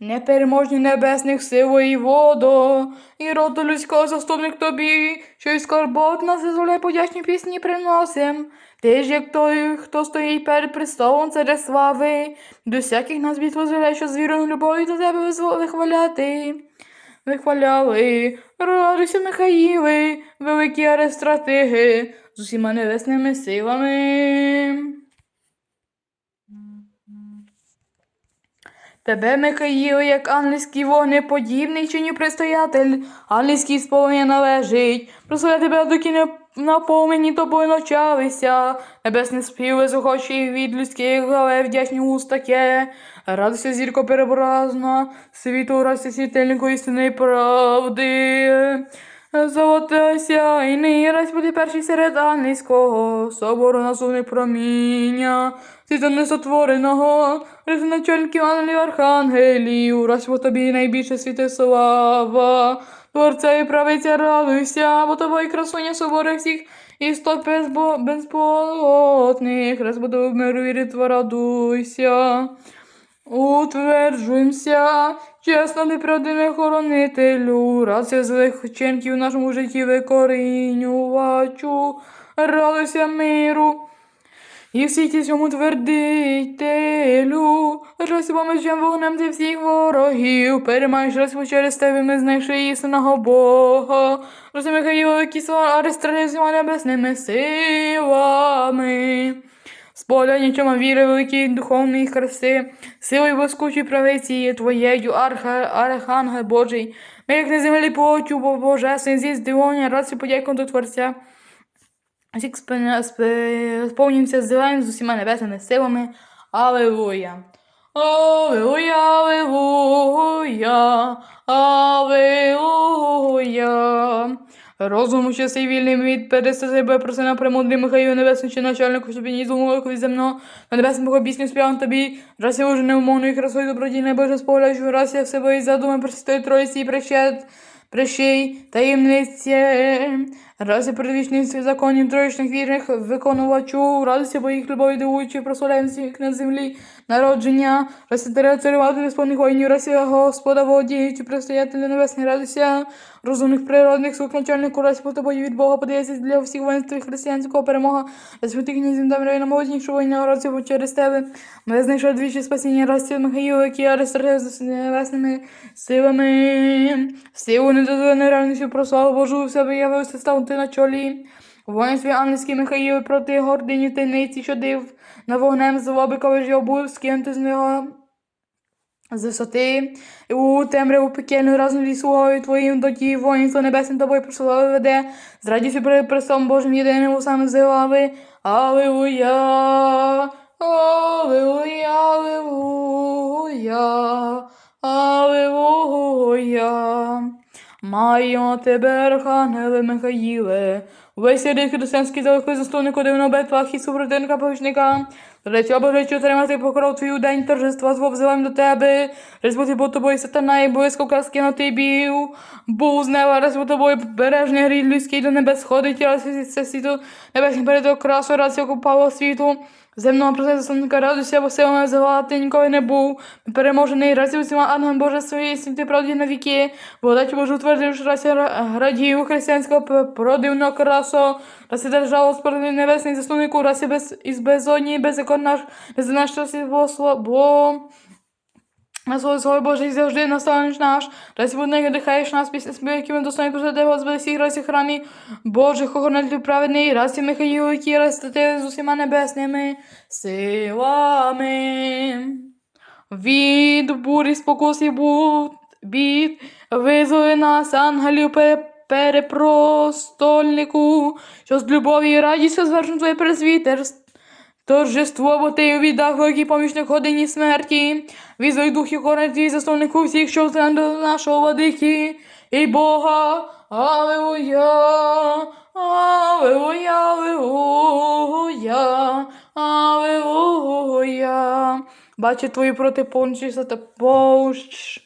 непереможні небесних сил воєводо, і роду людського заступник тобі, що й скорбот нас дозволяє подячні пісні приносим. Ти ж, як той, хто стоїть перед престолом царя слави, до всяких нас бід дозволяє, що з вірою до тебе вихваляти. Вихваляли, радуйся, Михаїли, великі арестратиги, з усіма небесними силами. Тебе, Михаїл, як ангельський вогнеподібний чиню предстоятель, ангельський сповнення належить. Прославляй тебе, доки не наповнені тобою навчалися. Небесне співи захочі від людських главе вдячні устаке. Радуйся, зірко перебразна, світу радуйся, світильнику істини правди. Золотася і раз буде перший серед ангельського собору насувних проміння, світа несотвореного, начальників ангелів архангелів, раз по тобі найбільше світи слава. Творця і правиця радуйся, бо тобою красуня собори всіх істот безбо- безполотних, раз буду в миру вірити, радуйся. Утверджуємося, чесно неправдивим хоронителю, рація злих вчинків в нашому житті викорінювачу, радуйся миру. І в світі цьому твердителю, радуйся мечем вогнем ти всіх ворогів, переймаєш радство через тебе, ми знайшли істинного Бога. Радуйся Михаїл, які слова аристралізма небесними силами. Нічому віри великій духовної краси, силою блискучої правиці твоєю, арха, архангел Божий. Ми, як на землі плотю, бо божественний зі здивування, радці подяку до Творця. Всіх сповнімося зеленим з усіма небесними силами. Аллилуйя. Аллилуйя, аллилуйя, аллилуйя. Розуму, що сей вільний від переста себе напряму премудрий Михаїл Небесний, чи начальнику, щоб ні зумовику від земного, на небесному Бога пісню співам тобі, раз я уже неумовною красою добродійне Боже сповляючи, раз я в себе і задуми Пресвятої Троїці і прещет, прещей, таємниці, раз я передвічний законів троєчних вірних виконувачу, радуйся, бо їх любові дивуючи, прославляємо на землі, народження, раз я тере царювати безпонних воїнів, раз Господа водіючи, предстоятелі небесні, радуйся, розумних природних слуг начальнику, раз по тобою від Бога подається для всіх воїнств християнського перемога, раз святих князів доброї намовнішого воїна, радуйся, бо через тебе, ми знайшли двічі спасіння, раз я Михаїл, який арештує з небесними силами, силу недозволеної реальністю про славу Божу в себе явився став ти на чолі. Воїн ангельський Михаїл проти гордині тайниці, що див на вогнем злоби, коли ж був скинути з нього з висоти, і у темряву пекельну разом зі слугою твоїм до ті воїнство небесним тобою прослави веде, з радістю перед Престолом Божим єдиним у саме зилави. Аллилуйя, Аллилуйя, Аллилуйя, Аллилуйя. Маємо тебе, Архангеле Михаїле, весь рід християнський залихий заступник дивно битвах і супротивника повічника. Третя Божечу отримати покров твій день торжества зло взиваємо до тебе. Резбути бо тобою сатана і близько казки на ти бів. Був з неба, раз бо тобою бережний грій людський до небес сходить, раз це світу, небесний перед окрасу, раз як упало світу. Земного процесу радуйся, бо силами взяла, ти ніколи не був. Переможений разів усіма ангелом Боже своєї світи правді на віки. Благодать Божу утвердивши раз я градію християнського продивного красу. Раз і державу спорудив небесний засновнику, раз і без, із безодні, беззакон наш, без наш час і бо на своє слово Боже, і завжди наставниш наш, раз буде дихаєш нас після які ми достойні посади Господи всіх раз і храмі Божих охоронителів праведний, раз і Михаїл, які раз з усіма небесними силами. Від бурі спокусів був бід, визволи нас, ангелів перепростольнику, що з любові і радістю звершено твоє пресвітерство. Торжество, бо ти віддав великий помічник годині смерті, візой духів хоронити засновнику всіх, що до нашого владики і Бога. Аллилуйя, Аллилуйя, Аллилуйя, Аллилуйя. Бачу твої проти пончишся та повч.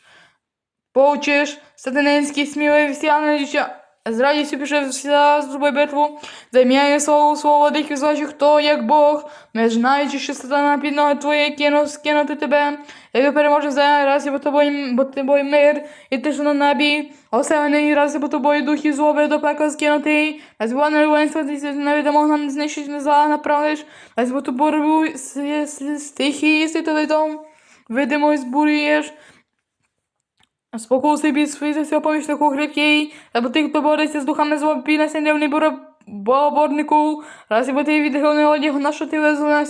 Повчиш, сатанинський сміливі всі ангеліча з радістю пішов вся з тобою битву, займ'яє свого свого диких зважі, хто як Бог, не знаючи, що сатана під ноги твої кину скинути тебе, як переможе за раз і бо тобою, бо тобою мир, і ти ж на небі, осеваний раз і бо тобою духи злоби до пекла скинутий, раз бо не воїнство ти невідомо нам знищить не зла направиш, раз бо тобою стихії світовидом, видимо збурюєш, Спокуси бід свій всього помічнику грекій, або тих, хто бореться з духами зло, піднесе не буре боборнику, раз і бо ти відгони одягу, на що ти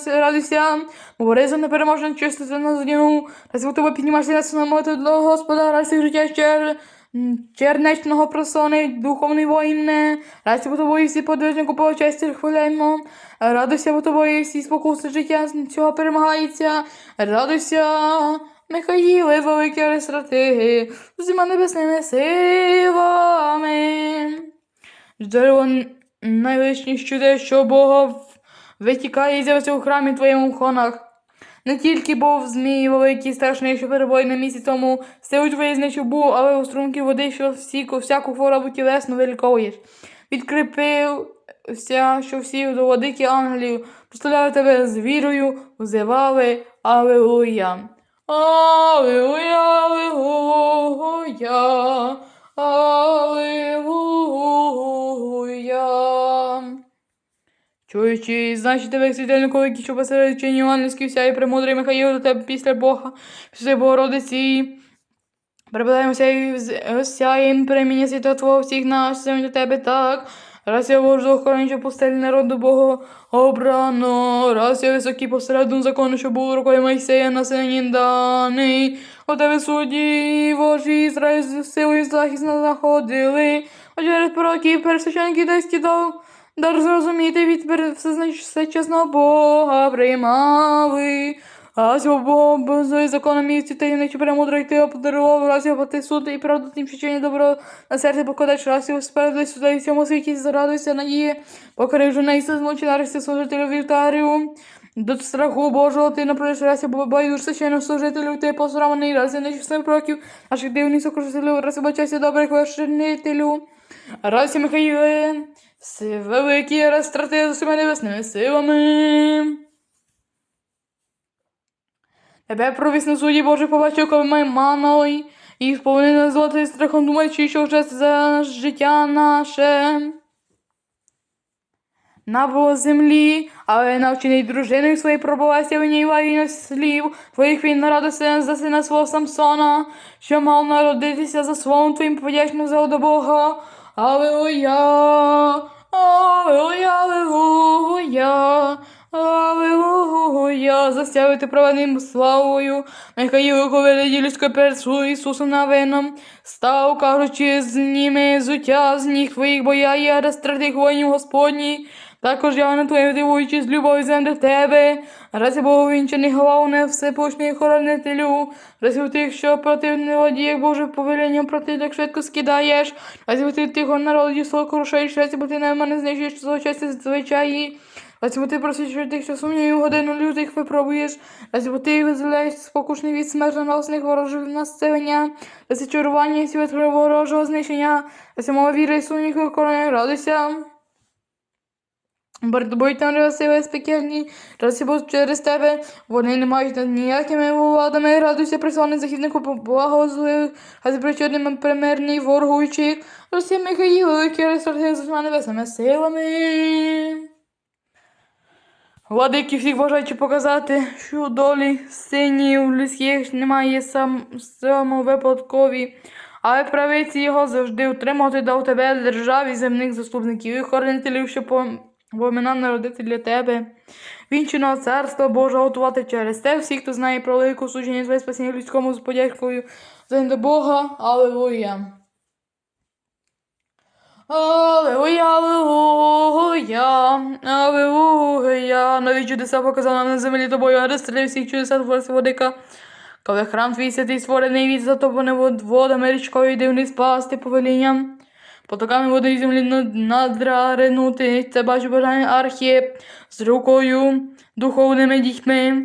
радуйся, говори за непереможне чистити на зодіну, раз і бо тебе піднімаєшся на самоту до Господа, раз і життя м, чернечного просони, духовний воїнне, раз і бо тобою всі подвижнику по честі хвилеймо, радуйся, бо тобою всі спокуси життя цього перемагається, радуйся, Михаїле, великі аристратиги, з усіма небесними силами. Джерело найвищих чудес, що Бога витікає і з'явиться у храмі твоєму хонах. Не тільки був змій великий страшний, що перебой на місяць тому, силу твоєї знищив був, але у струмки води, що всіку, всяку хворобу тілесну виліковуєш. Відкріпився, що всі до водики ангелів прославляли тебе з вірою, взивали Аллилуйя. Аллилуйя, Аллилуйя, Аллилуйя. Чуючи, значить тебе світильнику, який що посеред чині Іванівський вся і премудрий Михаїл до тебе після Бога, після Богородиці. Прибираємося і осяєм преміння світла Твого всіх нас, до тебе так. Раз я Божу охорончу постелі народу Бога обрано, раз я високий посередну закону, що був рукою Мойсея на сині даний. У тебе судді Божі Ізраїль з силою захист знаходили. А через пророків пересвященників дасть ті дав дар зрозуміти від перед всечесного Бога приймали. А сього Бога законом місці таємничі премудрий ти подарував, раз його ти суд і правду тим вчення добро на серце покладаєш, раз його спереду сюди і в цьому світі зарадуйся надії, покорив жена Ісус змочі нарешті служителю вівтарію. До страху Божого ти напродиш раз бо байдуж священному служителю, ти посраманий, раз я не чесних проків, наших дивних сокрушителів, раз бачайся добрих вершинителю. Раз я Михаїле, великі розтрати з усіма небесними силами. Тебе провіс на суді Боже побачив, коли ми маной, і сповнене золотий страхом думаючи, що вже за життя наше. На було землі, але навчений дружиною своєю пробувався в ній вагіно слів, твоїх він нарадився за сина свого Самсона, що мав народитися за словом твоїм подячним за до Бога. Аллилуйя, Аллилуйя, Аллилуйя, Аллилуйя, застявити праведним славою, ковели людською перед свою Ісусом навином, став, кажучи, зніми зуття з ніг твоїх, бо я є розтратих воїнів Господній, також я на твоїм дивуючи з любов'ю зем до тебе, раз я Богу вінчений головне всепушний хоронителю, раз у тих, що проти неводі, як Боже повеленням проти, так швидко скидаєш, раз у тих народів слово крушаєш, бо ти на мене знищуєш злочасті звичаї, раз бо ти просиш тих, що сумнівів годину лютих випробуєш, раз бо ти визволяєш спокушний від смертоносних ворожих населення, раз і чарування і світ ворожого знищення, раз і мова віри і сумнів корони радуйся. Перед там сили спекельні, бо через тебе. Вони не мають над ніякими владами, радуйся присланий захиснику благозливих, а з причудними примирний ворогуючих, Росія Михаїл, великий ресурси з небесними силами. Владики всіх бажаючи показати, що долі синів людських немає сам самовипадкові, але правиці його завжди утримувати дав тебе державі земних заступників і хоронителів, що по Поминав народити для тебе. Вінченого царства Божого готувати через те всі, хто знає про велику судження своє спасіння людському з подякою за Бога. Аллилуйя. Аллилуйя, аллилуйя, аллилуйя. Нові чудеса показав нам на землі тобою, а розстріляв всіх чудеса творця водика. Коли храм твій святий створений від затоплений вод- водами річкою дивний спасти повелінням. Потоками води землі над- надраринути. Це бачу бажання архієп з рукою, духовними дітьми.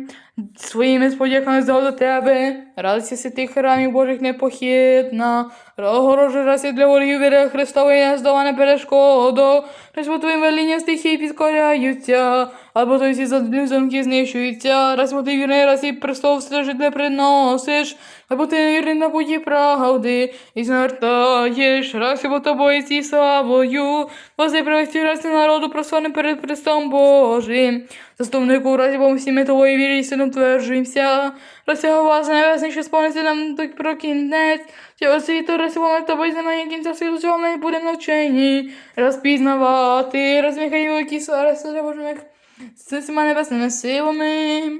своїми сподяками до тебе. Радуйся святих храмів Божих непохитна. Огорожу раси для ворогів віри Христової здаване перешкоду. Лиш по твоїм велінням стихії підкоряються, або то всі замки знищуються. Раз ти вірний, раз і престол стражителя приносиш, або ти вірний на путі правди, і звертаєш, раз бо тобою ці славою, вози привести раз народу прославним перед Христом Божим. Заступнику разі бо всі ми твої вірі сином тверджуємося. Небесний, що сповниться нам так про кінець. Цього світу розсягав тобою знамення кінця світу, цього ми будемо навчені. Розпізнавати, розміхай великі свари, Божих з всіма небесними силами.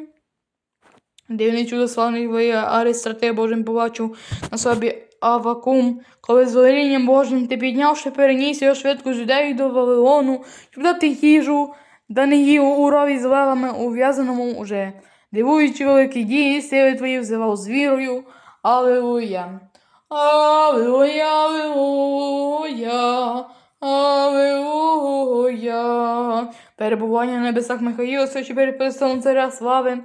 Дивний чудо славний ви, Аристратей Божим побачив на собі Авакум, коли з велінням Божим ти піднявши, переніс його швидко з юдею до Вавилону, щоб дати їжу, да не їв у рові з левами ув'язаному уже. Дивуючи великі дії, сили твої взивав з вірою. Аллилуйя. Аллилуйя, аллилуйя, аллилуйя. Перебування на небесах Михаїла, що перед престолом царя слави.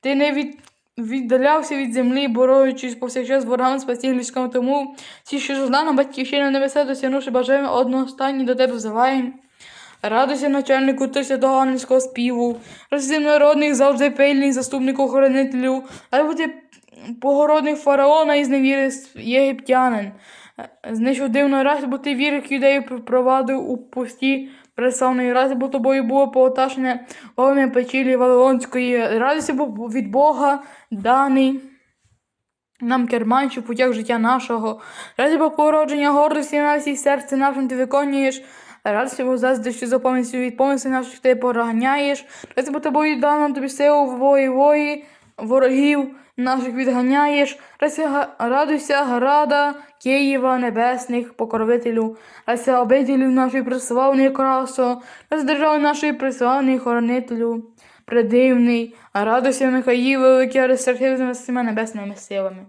Ти не від... віддалявся від землі, борючись повсякчас з ворогами спасіння людському тому. Ті, що ждано батьківщина небеса, досягнувши бажаємо одностанні до тебе взиваємо. Радуйся начальнику святого співу, розвів народних завжди пильний заступник охоронителю, а бути погородних фараона із невіри з- єгиптянин. Знищив дивну раз, бо ти вірих юдеїв провадив у пусті преславної рази, бо тобою було пооташене вогнем печілі Вавилонської. Радуйся бо від Бога даний нам керманчу путях життя нашого. Раді бо породження гордості на всій серці нашим ти виконуєш. Радуйся бо заздрощі за помислю від помислів наших ти пороганяєш. Раді бо тобою дано тобі силу вої вої, ворогів наших відганяєш. Радуйся, града Києва небесних покровителю. Радуйся обителів нашої преславної красо. Радуйся держави нашої преславної хоронителю. Предивний, а радуйся Михаїл, великий всіма небесними силами.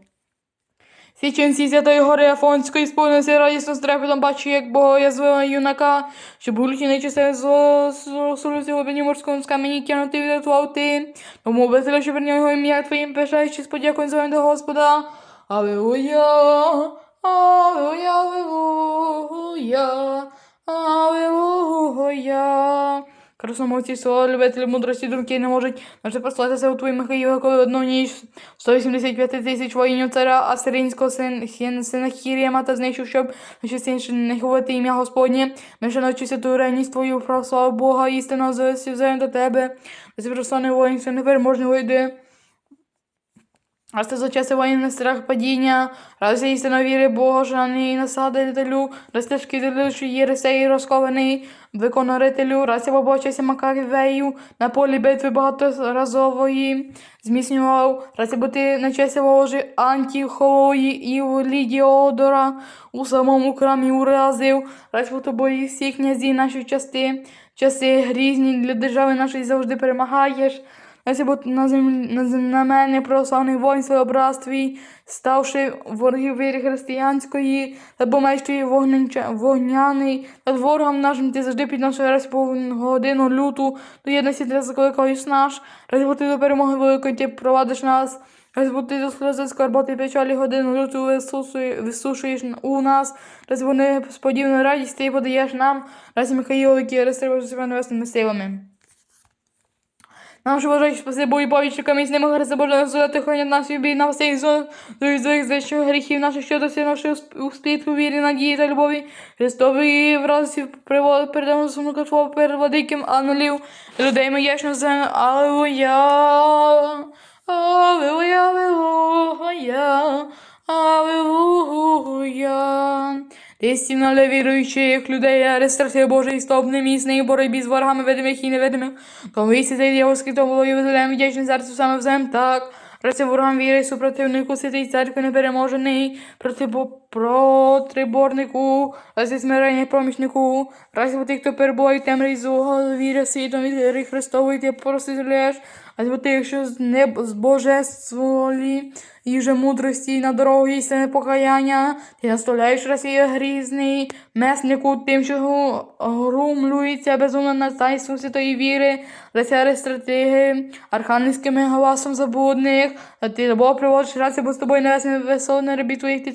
Січенці Святої гори Афонської сповнився радісно з трепетом, бачу, як Бога язвила юнака, щоб гулюті нечисте зло солюся глибині морському з камені кинути відрятував ти. Тому обителя, що верню його ім'я твоїм, пишаючи з подякою за до Господа. Аллилуйя, аллилуйя, аллилуйя, аллилуйя. Красномовці слова, любителі мудрості думки не можуть наче послатися у твої Михаїла, коли одну ніч 185 тисяч воїнів царя Асирійського син, син, сина Хірієма та знищив, щоб найчастіше не ховати ім'я Господнє. Ми ще навчися ту ревність твою про слава Бога, істинно завзяємо до тебе. Ти прославний воїн, що непереможний вийде. Раз ти за часи воєнних страх падіння, раз я істинно віри Бога, шаний насадителю, раз ти шкідителю, що є ресей розкований, виконарителю, раз я побачився Макавею, на полі битви багаторазової, зміцнював, раз я бути на часі ворожі Антіхової і Лідіодора, у самому храмі уразив, раз по тобою всі князі наші части, часи грізні для держави нашої завжди перемагаєш. Якщо бо на землі на, на мене православний воїн ставши ворогів віри християнської, та бо вогняний, над ворогом нашим ти завжди підносив раз по годину люту, до єдності ти закликаєш наш, раз бо до перемоги великої ти провадиш нас, раз бо ти до сльози скорботи печалі годину люту висушуєш у нас, раз бо несподівану радість ти подаєш нам, раз Михаїл, який розстрибуєш себе небесними силами. Нам же вважають, що спаси Богу і повічниками з ними Христа Божого судити хранять нас і бій на всіх зон, злих звичайних гріхів наших, що досягнувши успіху вірі, надії та любові, Христові вразі привод передамо сумну катву перед владиким ангелів, людей мияшно землю, Аллилуйя, Аллилуйя, Аллилуйя, Аллилуйя. Ти для віруючих людей, аристратив Божий, стоп немісний, боротьбі з ворогами видимих і невидимих. Тому вісі цей скритом волою визелем, вдячним серцю саме взем, так. Проти ворогам віри, супротивнику, святий церкви непереможений, проти протриборнику, рази смирення помічнику, рази бо тих, хто перебуває в темряві злого, віри світом від Христової, ти просителяєш, а бо тих, що з неб з божестволі, їже мудрості на дорогу істини покаяння, ти наставляєш Росію грізний, меснику тим, що грумлюється безумно на тайству святої віри, ресяри стратеги, архангельським голосом забудних, ти Бог приводиш рацію, бо з тобою небесне весело на рабі твоїх ти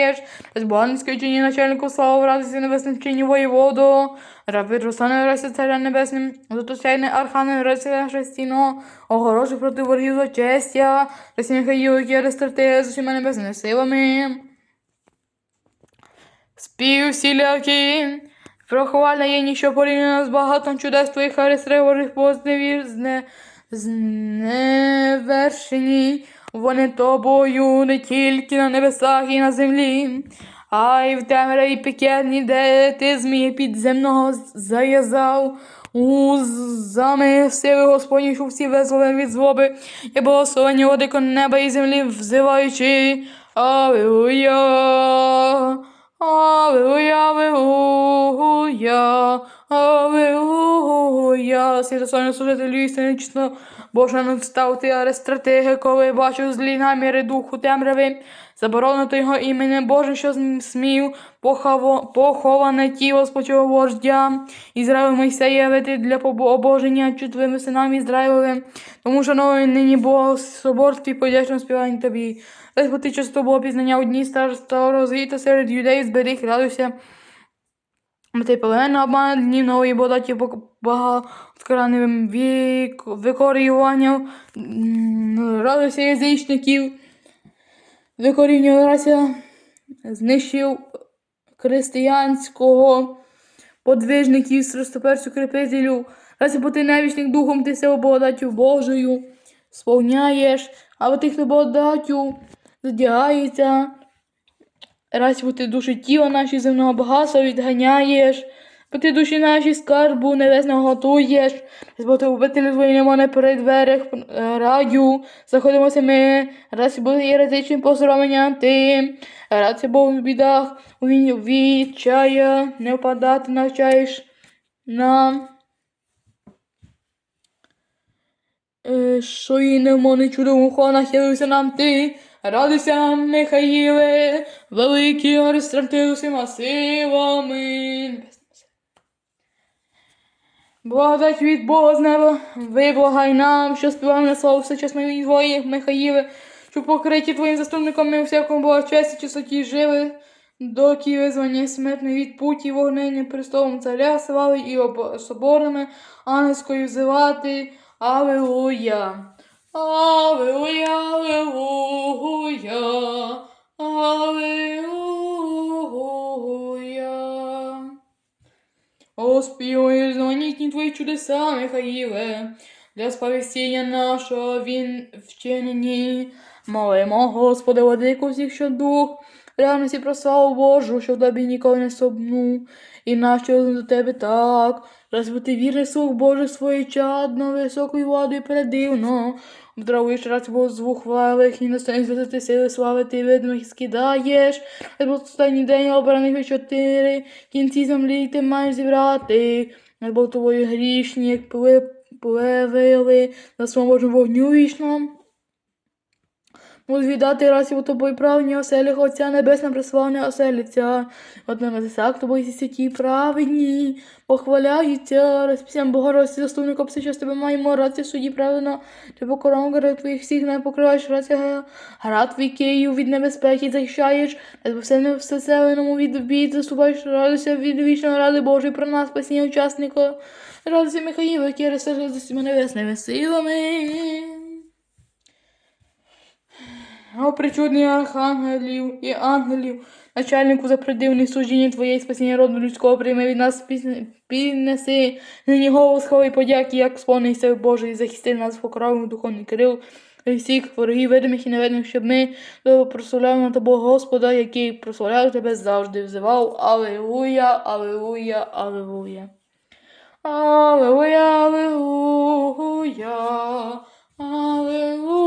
сполядаєш, безбоганської чині начальнику славу, радості небесним чині воєводу, раби Руслана Рася царя небесним, зотосяйне архангел Рася Христіно, огорожу проти ворогів злочестя, Ресі Михаїл, які аристратеги з усіма небесними силами. Спів всілякі, прохвальна є ніщо порівняно з багатом чудес твоїх аристрегорих позневір, зне. Вони тобою не тільки на небесах і на землі, а й в темряві пекерні, де ти змії підземного зав'язав. У зами сили Господні, що всі визволені від злоби, і благословені одико неба і землі, взиваючи. Аллилуйя. Аллилуйя, аллилуйя, аллилуйя. Святославні служителю істини чесно, Боже, встав ти аристратеги, коли бачу злі наміри духу темряви, заборонено його іменем. Боже, що смів поховане тіло спочого вождя. Ізраїль Мойсеєве, ти для обоження чутливими синами Ізраїлевим, тому що новий нині Бог соборстві подячно співання тобі. Ось бо ти часто було пізнання одні старого звіта серед юдеїв зберіг, радуйся. Ти полена обман днів нової бодаті багаткраневим вік, викорюванням, радуйся язичників, викорінювався, знищив християнського подвижників, страстоперцю крепителю, раз бо ти навічник духом, ти себе благодаттю Божою сповняєш, а тих, хто благодаттю задягається, раз бо ти душі тіла наші земного багатства відганяєш, бо ти душі наші скарбу небесного готуєш, раз бо ти убити твої немоне при дверях е, радю, заходимося ми, раз бо єретичним посоромленням ти, раз бо в бідах, у відчая, не впадати навчаєш нам. Що і не мони чудом ухо нахилився нам ти, радуйся, Михаїле, великий аристранти усіма силами. Благодать від Бога з неба, виблагай нам, що співаємо на славу всечесної твоїх, Михаїле, що покриті твоїм заступником ми у всякому Бога честі, чистоті живи, доки визвання смертне від путі вогнення престолом царя слави і об- соборами ангельською взивати. Аллилуйя. Аллилуйя, аллилуйя, аллилуйя. Оспівуєш знаманітні твої чудеса, Михаїле, для сповістіння нашого він вчинені. Молимо, Господи, владику всіх, що дух, реальності про славу Божу, що в тобі ніколи не собну, і нащо до тебе так, раз бо ти вірний слух Божий своєчадно, високою владою передивно, Раз бо звук хвалих і настанеш звести сили слави ти видимих скидаєш, раз бо останній день обраних чотири, кінці землі ти маєш зібрати, раз бо твої грішні, як пли- плевели на своєму вогню вічному. Буду віддати раз у тобою правні оселях Отця Небесна приславня оселиця. На небесах тобою зі святі праведні, похваляються, розпісям Богородці, заступником все, що з тебе маємо, рація суді правильно, ти покором город твоїх всіх не покриваєш, рація град твій Київ від небезпеки захищаєш, раз все не всеселеному від бід заступаєш, радуйся від вічної ради Божої про нас, спасіння учасника, радуйся Михаїл, який розсердив з усіма небесними силами. О, причудний архангелів і ангелів, начальнику за придивне служіння твоєї спасіння роду людського прийми від нас піднеси нині голос хвали і подяки, як сповнений сил Божий, захисти нас покровим духовний Кирил, і всіх ворогів видимих і невидимих, щоб ми прославляли на Тобого Господа, який прославляв тебе завжди, взивав Аллилуйя, Аллилуйя, Аллилуйя. Аллилуйя, Аллилуйя, Аллилуйя.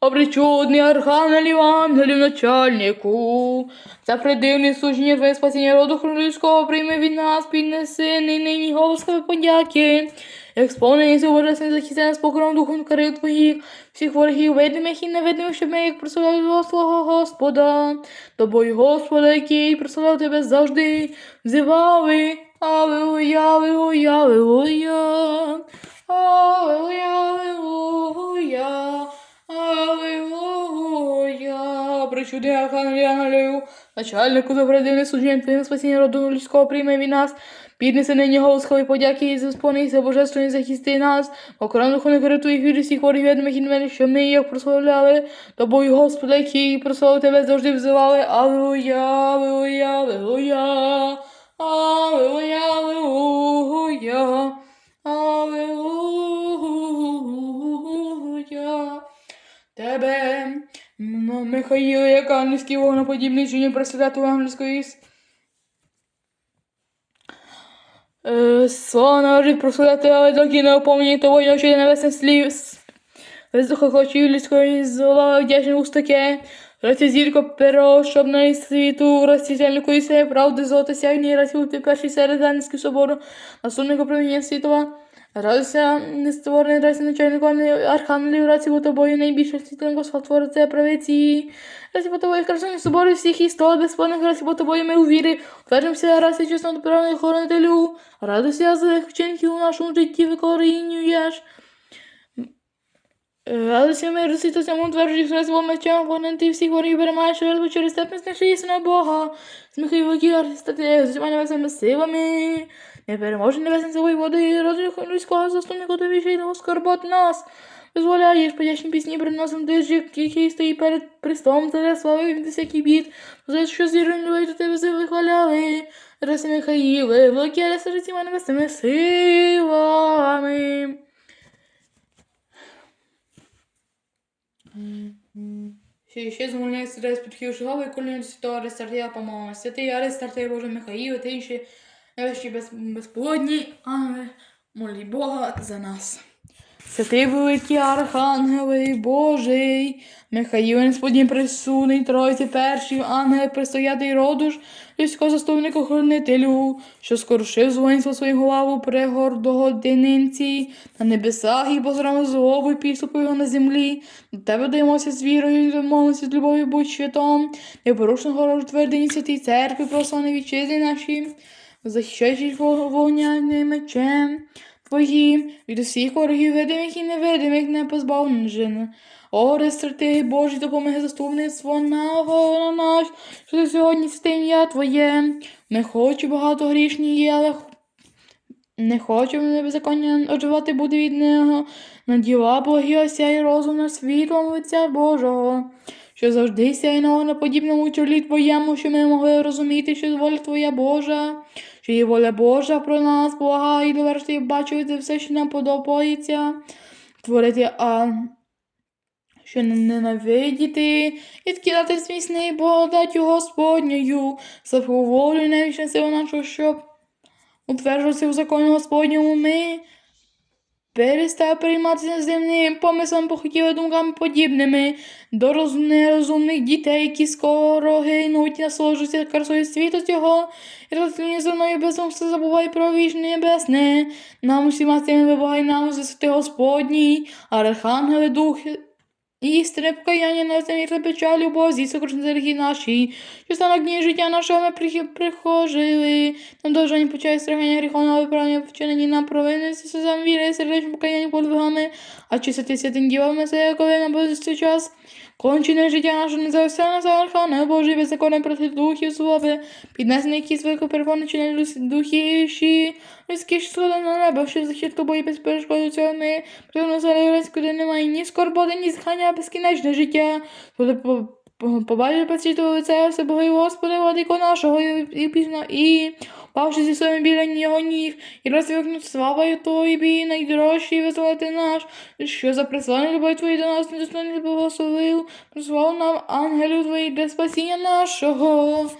О причудний архангелів, ангелів начальнику. За придивне служіння Твоє спасіння роду христовського прийми від нас, піднеси нині голосові подяки. Як сповненіся божественне захистя з покором духом кари Твоїх, всіх ворогів, видимих і невидимих, щоб ми як прославляли свого Господа. Тобою, Господа, який прославляв Тебе завжди, взивали. Аллилуйя, аллилуйя. Аллилуйя, Архангелі, ангелів, начальнику за служіння Твоїм спасіння роду людського прийме від нас. Піднеси нині голос хвали подяки і засповнися божественний захисти нас. Окрем духовних рятуй вірі всіх ворогів відомих і невинних, що ми їх прославляли. Тобою, Господи, які прославили Тебе, завжди взивали. Аллилуйя, аллилуйя, аллилуйя. Аллилуйя, аллилуйя. Аллилуйя. Тебе, Михаїл, як ангельський вогнеподібний чині пресвятого ангельської с- Е, Слава належить прославляти, але доки не опомні того, що небесних слів. с- Воздуха хочу людської зла вдячне устаке. Раці зірко перо, щоб на світу розцвітельнику і себе правди золота сягні, раці бути перший серед Ганського собору, наступник управління світова. Радуйся, не створений раці начальнику архангелів, раці бо тобою найбільше світленко спотвориться правиці. Раці бо тобою красуні собору всіх істот, безспорних раці бо ми у вірі. Утверджуємося, раці чесно доправлений хоронителю. Радуйся за вчинків у нашому житті викорінюєш. Радуйся мир, світу самому утверджуєш раз бо мечем, вогнен всіх ворогів перемаєш, раз через степність нашої сина Бога. Сміхай воки, архістати, з небесними силами. Непереможний небесний собою води, розвитку людського заступнику тобі ще й скорбот нас. Дозволяєш подячні пісні приносим ж, який стоїть перед престолом царя слави від всякий бід. За що зірною до тебе зили хваляли. Раси великі раси життя небесними силами. Ще, ще замовляється десь підхил шугавий колін святого Аристартія помолимо. Святий Аристартій Боже Михаїл, ти інші Невищі без, безплодні, ангели, молі Бога за нас. Святий великий архангели Божий, Михаїл Господній присудний, тройці перший, ангел пристоятий роду ж, людського заступника охоронителю, що скорушив з воїнства свою главу пригордого дининці, на небесах і позрами злову і підступу його на землі. До тебе даємося з вірою, домовимося з любов'ю будь святом, непорушно горож твердині святій церкви, прославні вітчизни наші, захищаючи вогняним мечем твоїм, від усіх ворогів видимих і невидимих не позбавлен. О, рестратиги Божі, допомоги заступництво на наш, що ти сьогодні ім'я Твоє. Не хочу багато грішні є, але не хочу беззаконня оживати буде від нього. На діла Боги осяй розум на світлом лиця Божого. Що завжди сяй на подібному чолі Твоєму, що ми могли розуміти, що воля Твоя Божа, що є воля Божа про нас, блага і довершити бачити все, що нам подобається, творити, а що не ненавидіти, і відкидати смісний благодаттю Господньою, за волю і силу нашу, щоб утверджуватися в законі Господньому ми, перестав прийматися земним помислом, похотіли думками подібними до роз... нерозумних дітей, які скоро гинуть, насолоджуються красою світу цього, і розтління земною безумство забувай про вічне небесне. Нам усіма цими вибагай нам за святи Господній, архангели, духи, істини покаяння на землі та печаль, любов, зі сокрушні заріхи наші, що стануть дні життя нашого ми прихожили. Нам довжені почай стригання гріховного виправлення, вчинені нам провини, сльозам віри, сердечним покаяння подвигами, а чистити святим дівами це, коли нам буде цей час. Кончене життя наше не заосяне за архане Божий беззаконне проти духів злоби, піднесений якісь велико перепоничені духіші, людські сходи на небо, що захід тобою без перешкоди цього ми, прямо зараз, куди немає ні скорботи, ні зхання, безкінечне життя, коли по- по- побачиш по світу лице все Боги Господи, владико нашого і, пізно, і павши зі своїм біля його ніг, і розвикнуть славою Тобі, найдорожчий визволити наш, що за прислання любов Твої до нас недостойних благословив, прослав нам ангелів Твоїх для спасіння нашого.